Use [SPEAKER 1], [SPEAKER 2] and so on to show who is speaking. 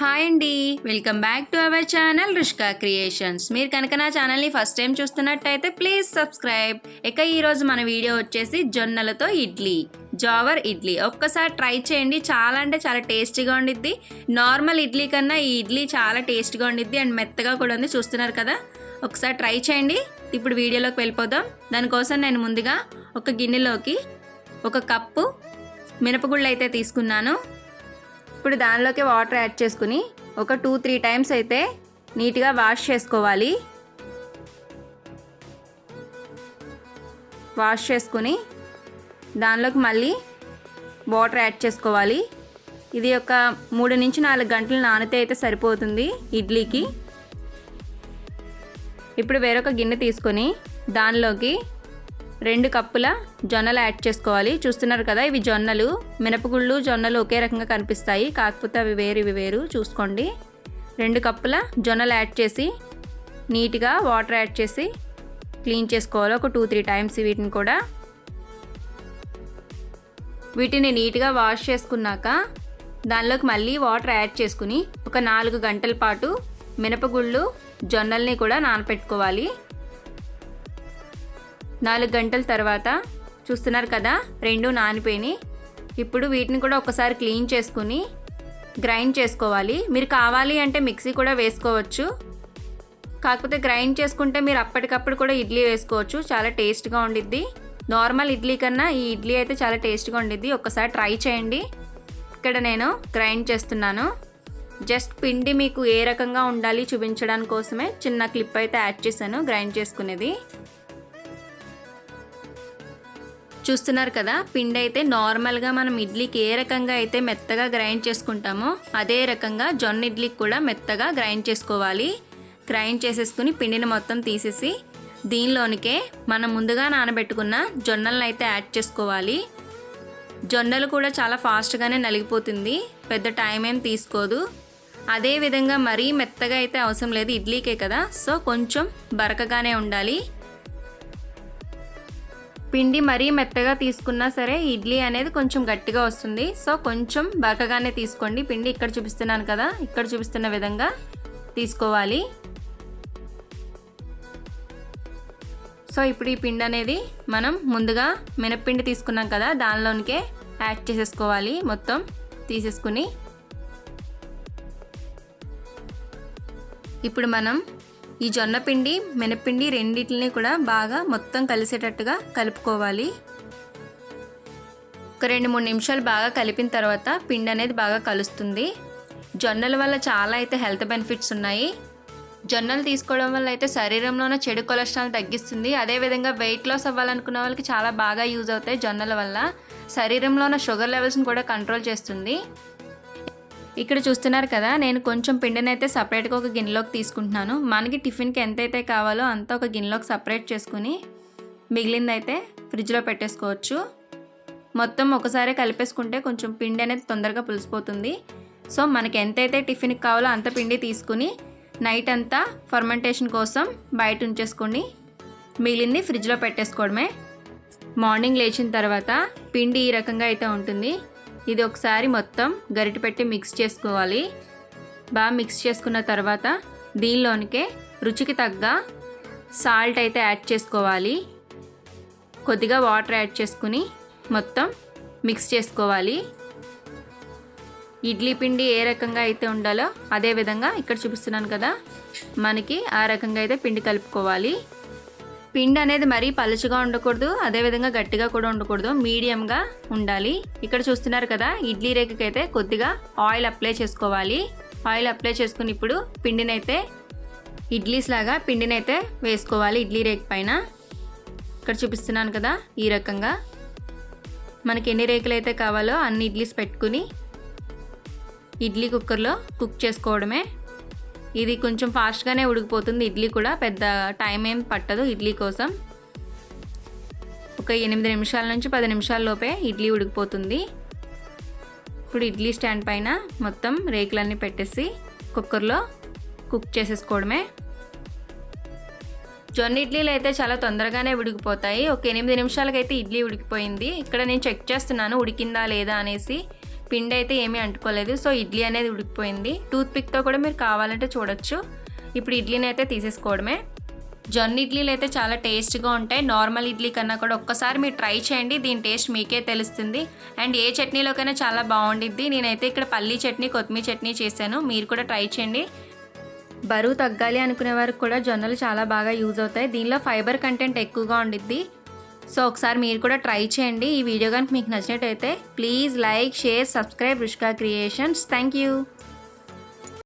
[SPEAKER 1] Hi అండి. Welcome back to our channel Rushka Creations మీరు కనుక నా ఛానల్ని ఫస్ట్ టైం చూస్తున్నట్టయితే ప్లీజ్ సబ్స్క్రైబ్ ఇక ఈరోజు మన వీడియో వచ్చేసి జొన్నలతో ఇడ్లీ. జావర్ ఇడ్లీ. ఒక్కసారి ట్రై చేయండి. చాలా అంటే చాలా టేస్టీగా ఉండిద్ది. నార్మల్ ఇడ్లీ కన్నా ఈ ఇడ్లీ చాలా టేస్టీగా ఉండిద్ది అండ్ మెత్తగా కూడా ఉంది. చూస్తున్నారు కదా? ఒకసారి ట్రై చేయండి. ఇప్పుడు వీడియోలోకి వెళ్ళిపోదాం. దానికోసం నేను ముందుగా ఒక గిన్నెలోకి ఒక కప్పు మినపగుళ్ళు అయితే తీసుకున్నాను. ఇప్పుడు దానిలోకి వాటర్ యాడ్ చేసుకుని ఒక టూ త్రీ టైమ్స్ అయితే నీట్గా వాష్ చేసుకోవాలి. వాష్ చేసుకుని దానిలోకి మళ్ళీ వాటర్ యాడ్ చేసుకోవాలి. ఇది ఒక మూడు నుంచి నాలుగు గంటలు నానితే అయితే సరిపోతుంది ఇడ్లీకి. ఇప్పుడు వేరొక గిన్నె తీసుకొని దానిలోకి రెండు కప్పుల జొన్నలు యాడ్ చేసుకోవాలి. చూస్తున్నారు కదా ఇవి జొన్నలు. మినపగుళ్ళు జొన్నలు ఒకే రకంగా కనిపిస్తాయి. కాకపోతే అవి వేరు ఇవి వేరు. చూసుకోండి. రెండు కప్పుల జొన్నలు యాడ్ చేసి నీట్గా వాటర్ యాడ్ చేసి క్లీన్ చేసుకోవాలి. ఒక టూ త్రీ టైమ్స్ వీటిని కూడా. వీటిని నీట్గా వాష్ చేసుకున్నాక దానిలోకి మళ్ళీ వాటర్ యాడ్ చేసుకుని ఒక నాలుగు గంటల పాటు మినపగుళ్ళు జొన్నల్ని కూడా నానపెట్టుకోవాలి. నాలుగు గంటల తర్వాత చూస్తున్నారు కదా రెండు నానిపోయినాయి. ఇప్పుడు వీటిని కూడా ఒకసారి క్లీన్ చేసుకుని గ్రైండ్ చేసుకోవాలి. మీరు కావాలి అంటే మిక్సీ కూడా వేసుకోవచ్చు. కాకపోతే గ్రైండ్ చేసుకుంటే మీరు అప్పటికప్పుడు కూడా ఇడ్లీ వేసుకోవచ్చు. చాలా టేస్ట్గా ఉండిద్ది. నార్మల్ ఇడ్లీ కన్నా ఈ ఇడ్లీ అయితే చాలా టేస్ట్గా ఉండిద్ది. ఒకసారి ట్రై చేయండి. ఇక్కడ నేను గ్రైండ్ చేస్తున్నాను. జస్ట్ పిండి మీకు ఏ రకంగా ఉండాలి చూపించడానికి కోసమే చిన్న క్లిప్ అయితే యాడ్ చేశాను గ్రైండ్ చేసుకునేది. చూస్తున్నారు కదా పిండి అయితే నార్మల్గా మనం ఇడ్లీకి ఏ రకంగా అయితే మెత్తగా గ్రైండ్ చేసుకుంటామో అదే రకంగా జొన్న ఇడ్లీకి కూడా మెత్తగా గ్రైండ్ చేసుకోవాలి. గ్రైండ్ చేసేసుకుని పిండిని మొత్తం తీసేసి దీనిలోనికే మనం ముందుగా నానబెట్టుకున్న జొన్నలను అయితే యాడ్ చేసుకోవాలి. జొన్నలు కూడా చాలా ఫాస్ట్గానే నలిగిపోతుంది పెద్ద టైం ఏం తీసుకోదు. అదే విధంగా మరీ మెత్తగా అయితే అవసరం లేదు ఇడ్లీకే కదా. సో కొంచెం బరకగానే ఉండాలి. పిండి మరీ మెత్తగా తీసుకున్నా సరే ఇడ్లీ అనేది కొంచెం గట్టిగా వస్తుంది. సో కొంచెం బరకగానే తీసుకోండి. పిండి ఇక్కడ చూపిస్తున్నాను కదా ఇక్కడ చూపిస్తున్న విధంగా తీసుకోవాలి. సో ఇప్పుడు ఈ పిండి అనేది మనం ముందుగా మినప్పిండి తీసుకున్నాం కదా దానిలోనికే యాడ్ చేసేసుకోవాలి. మొత్తం తీసేసుకుని. ఇప్పుడు మనం ఈ జొన్న పిండి మినపిండి రెండింటిని కూడా బాగా మొత్తం కలిసేటట్టుగా కలుపుకోవాలి. ఒక రెండు మూడు నిమిషాలు బాగా కలిపిన తర్వాత పిండి అనేది బాగా కలుస్తుంది. జొన్నల వల్ల చాలా అయితే హెల్త్ బెనిఫిట్స్ ఉన్నాయి. జొన్నలు తీసుకోవడం వల్ల అయితే శరీరంలో ఉన్న చెడు కొలెస్ట్రాల్ తగ్గిస్తుంది. అదేవిధంగా వెయిట్ లాస్ అవ్వాలనుకున్న వాళ్ళకి చాలా బాగా యూజ్ అవుతాయి జొన్నల వల్ల. శరీరంలో ఉన్న షుగర్ లెవెల్స్ని కూడా కంట్రోల్ చేస్తుంది. ఇక్కడ చూస్తున్నారు కదా నేను కొంచెం పిండిని అయితే సపరేట్గా ఒక గిన్నెలోకి తీసుకుంటున్నాను. మనకి టిఫిన్కి ఎంతైతే కావాలో అంత ఒక గిన్నెలోకి సపరేట్ చేసుకుని మిగిలింది అయితే ఫ్రిడ్జ్లో పెట్టేసుకోవచ్చు. మొత్తం ఒకసారి కలిపేసుకుంటే కొంచెం పిండి అనేది తొందరగా పులిసిపోతుంది. సో మనకి ఎంతైతే టిఫిన్కి కావాలో అంత పిండి తీసుకుని నైట్ అంతా ఫర్మెంటేషన్ కోసం బయట ఉంచేసుకొని మిగిలింది ఫ్రిడ్జ్లో పెట్టేసుకోవడమే. మార్నింగ్ లేచిన తర్వాత పిండి ఈ రకంగా అయితే ఉంటుంది. ఇది ఒకసారి మొత్తం గరిటె పెట్టి మిక్స్ చేసుకోవాలి. బాగా మిక్స్ చేసుకున్న తర్వాత దీనిలోనికే రుచికి తగ్గ సాల్ట్ అయితే యాడ్ చేసుకోవాలి. కొద్దిగా వాటర్ యాడ్ చేసుకుని మొత్తం మిక్స్ చేసుకోవాలి. ఇడ్లీ పిండి ఏ రకంగా అయితే ఉండాలో అదే విధంగా ఇక్కడ చూపిస్తున్నాను కదా. మనకి ఆ రకంగా అయితే పిండి కలుపుకోవాలి. పిండి అనేది మరీ పలుచగా ఉండకూడదు అదేవిధంగా గట్టిగా కూడా ఉండకూడదు మీడియంగా ఉండాలి. ఇక్కడ చూస్తున్నారు కదా ఇడ్లీ రేఖకైతే కొద్దిగా ఆయిల్ అప్లై చేసుకోవాలి. ఆయిల్ అప్లై చేసుకుని ఇప్పుడు పిండినైతే ఇడ్లీస్ లాగా పిండినైతే వేసుకోవాలి ఇడ్లీ రేక్ పైన. ఇక్కడ చూపిస్తున్నాను కదా ఈ రకంగా. మనకి ఎన్ని రేకులు అయితే కావాలో అన్ని ఇడ్లీస్ పెట్టుకుని ఇడ్లీ కుక్కర్లో కుక్ చేసుకోవడమే ఇది కొంచెం ఫాస్ట్గానే ఉడికిపోతుంది. ఇడ్లీ కూడా పెద్ద టైం ఏం పట్టదు ఇడ్లీ కోసం. ఒక ఎనిమిది నిమిషాల నుంచి పది నిమిషాల లోపే ఇడ్లీ ఉడికిపోతుంది. ఇప్పుడు ఇడ్లీ స్టాండ్ పైన మొత్తం రేకులన్నీ పెట్టేసి కుక్కర్లో కుక్ చేసేసుకోవడమే. జొన్న ఇడ్లీలు అయితే చాలా తొందరగానే ఉడికిపోతాయి. ఒక ఎనిమిది నిమిషాలకైతే ఇడ్లీ ఉడికిపోయింది. ఇక్కడ నేను చెక్ చేస్తున్నాను ఉడికిందా లేదా అనేసి. పిండి అయితే ఏమీ అంటుకోలేదు. సో ఇడ్లీ అనేది ఉడికిపోయింది. టూత్ పిక్తో కూడా మీరు కావాలంటే చూడొచ్చు. ఇప్పుడు ఇడ్లీని అయితే తీసేసుకోవడమే. జొన్న ఇడ్లీలు అయితే చాలా టేస్ట్గా ఉంటాయి. నార్మల్ ఇడ్లీ కన్నా కూడా ఒక్కసారి మీరు ట్రై చేయండి. దీని టేస్ట్ మీకే తెలుస్తుంది. అండ్ ఏ చట్నీలోకైనా చాలా బాగుండిద్ది. నేనైతే ఇక్కడ పల్లీ చట్నీ కొత్తిమీర చట్నీ చేశాను. మీరు కూడా ట్రై చేయండి. బరువు తగ్గాలి అనుకునే వారికి కూడా జొన్నలు చాలా బాగా యూజ్ అవుతాయి. దీనిలో ఫైబర్ కంటెంట్ ఎక్కువగా ఉండిద్ది. సో ఒకసారి మీరు కూడా ట్రై చేయండి ఈ వీడియో కనుక మీకు నచ్చినట్టయితే please like share subscribe Rushka Creations. Thank you.